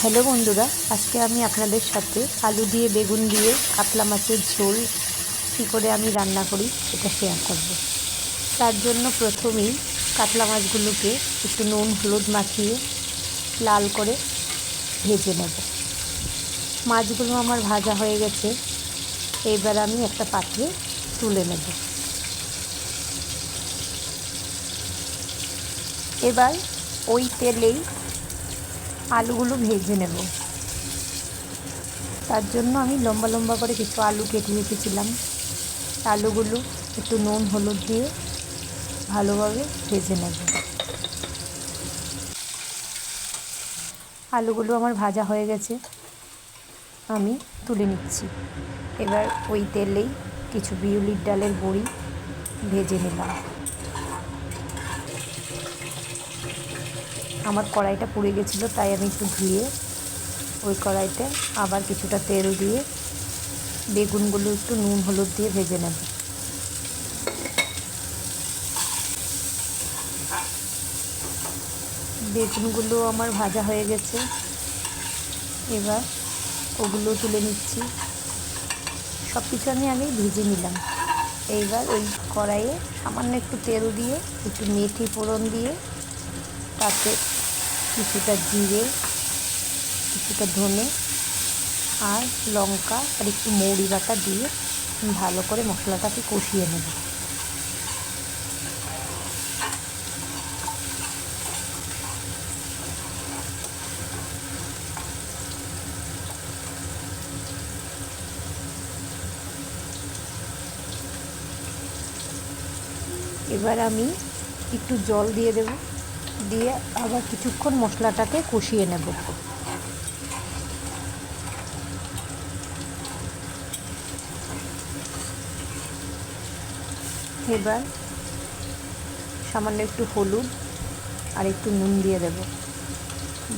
Hello বন্ধুরা, আজকে আমি আপনাদের সাথে আলু দিয়ে, বেগুন দিয়ে, কাতলা মাছের ঝোল কী করে আমি রান্না করি এটা শেয়ার করব। তার জন্য প্রথমেই কাতলা মাছগুলোকে একটু নুন, হলুদ মাখিয়ে লাল করে ভেজে নেব। মাছগুলো আমার ভাজা হয়ে গেছে এইবার আমি একটা পাত্রে তুলে নেব। এবার ওই তেলেই আলুগুলো ভেজে নেব। তার জন্য আমি লম্বা লম্বা করে কিছু আলু কেটে রেখেছিলাম। আলুগুলো একটু নুন, হলুদ দিয়ে ভালোভাবে ভেজে নেব। আলুগুলো আমার ভাজা হয়ে গেছে। আমি তুলে নিচ্ছি। এবার ওই তেলেই কিছু বিউলির ডালের বড়ি ভেজে নিলাম। আমার কড়াইটা পুড়ে গেছিল, তাই আমি একটু ধুয়ে ওই কড়াইতে আবার কিছুটা তেল দিয়ে বেগুনগুলো একটু নুন, হলুদ দিয়ে ভেজে নেব। বেগুনগুলো আমার ভাজা হয়ে গেছে। এবার ওগুলো তুলে নিচ্ছি। সব কিছু আমি আগেই ভেজে নিলাম। এইবার ওই কড়াইয়ে সামান্য একটু তেল দিয়ে, একটু মেথি ফোড়ন দিয়ে, তাতে কিছুটা জিরে, কিছুটা ধনে আর লঙ্কা আর একটু মৌরি বাটা দিয়ে ভালো করে মশলাটাকে কষিয়ে নেব। এবার আমি একটু জল দিয়ে দেব। দিয়ে আবার কিছুক্ষণ মশলাটাকে কষিয়ে নেব। এবার সামান্য একটু হলুদ আর একটু নুন দিয়ে দেব।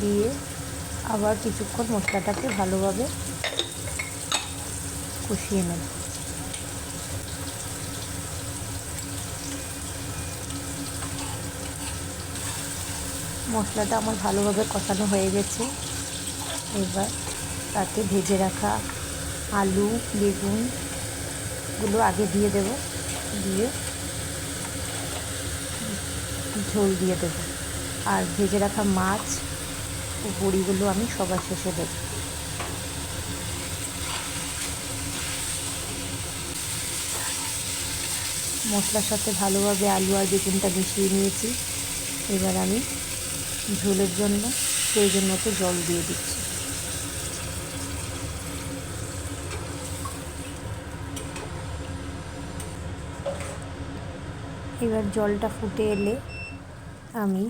দিয়ে আবার কিছুক্ষণ মশলাটাকে ভালোভাবে কষিয়ে নেব। মশলাটা আমার ভালোভাবে কষানো হয়ে গেছে। এবার তাতে ভেজে রাখা আলু বেগুনগুলো আগে দিয়ে দেব। দিয়ে ঝোল দিয়ে দেব। আর ভেজে রাখা মাছ ও বড়িগুলো আমি সবার শেষে দেব। মশলার সাথে ভালোভাবে আলু আর বেগুনটা মিশিয়ে নিয়েছি। এবার আমি ঝোলের জন্য প্রয়োজন মতো জল দিয়ে দিচ্ছি। এবার জলটা ফুটে এলে আমি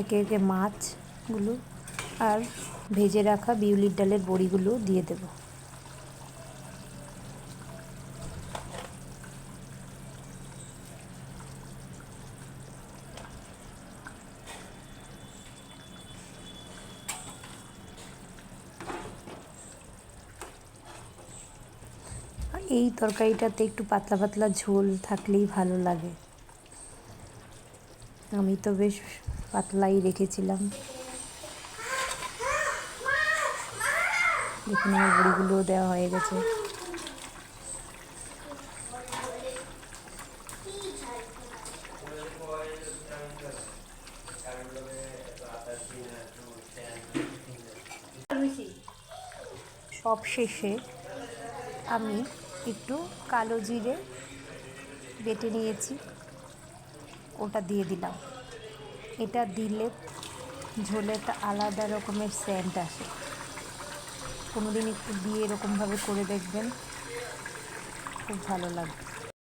একে একে মাছগুলো আর ভেজে রাখা বিউলির ডালের বড়িগুলো দিয়ে দেবো। এই তরকারিটাতে একটু পাতলা পাতলা ঝোল থাকলেই ভালো লাগে। আমি তো বেশ পাতলাই রেখেছিলাম। দেখুন, আমার বড়িগুলোও দেওয়া হয়ে গেছে। সব শেষে আমি একটু কালো জিরে বেটে নিয়েছি, ওটা দিয়ে দিলাম। এটা দিলে ঝোলে একটা আলাদা রকমের সেন্ট আসে। কোনো দিন একটু দিয়ে এরকমভাবে করে দেখবেন, খুব ভালো লাগবে।